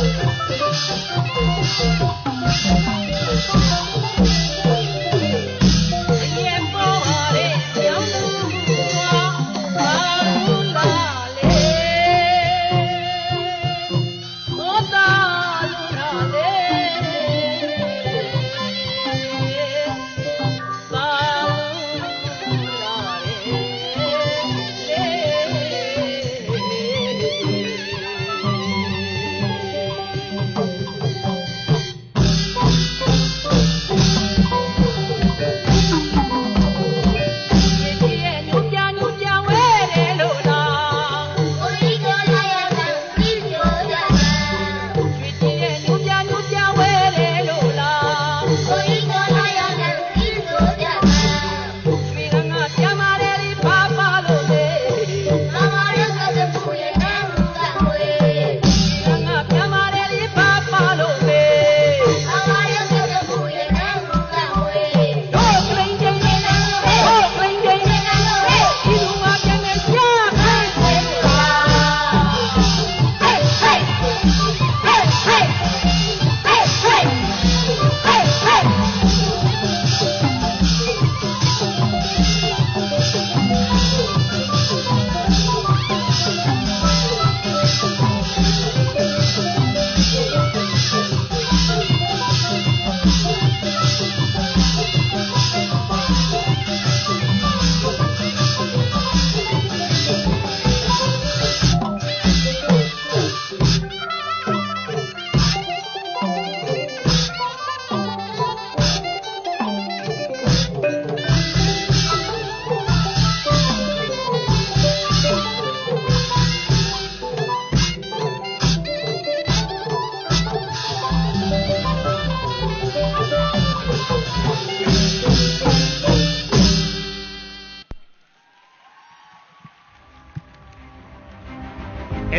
Thank you.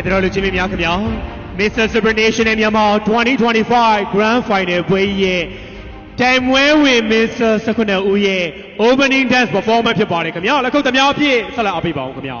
ကဲတော်လူချင်းမင်းများခင်ဗျာ Mr. Super National မြန်မာ2025 Grand Final ပွဲကြီးရဲ့တိုင်မွဲဝင် Mr. 19ဦးရဲ့ Opening Dance Performance ဖြစ်ပါတယ်ခင်ဗျာလက်ခုပ်သမားအဖြစ်ဆက်လက်အားပေးပါဦးခင်ဗျာ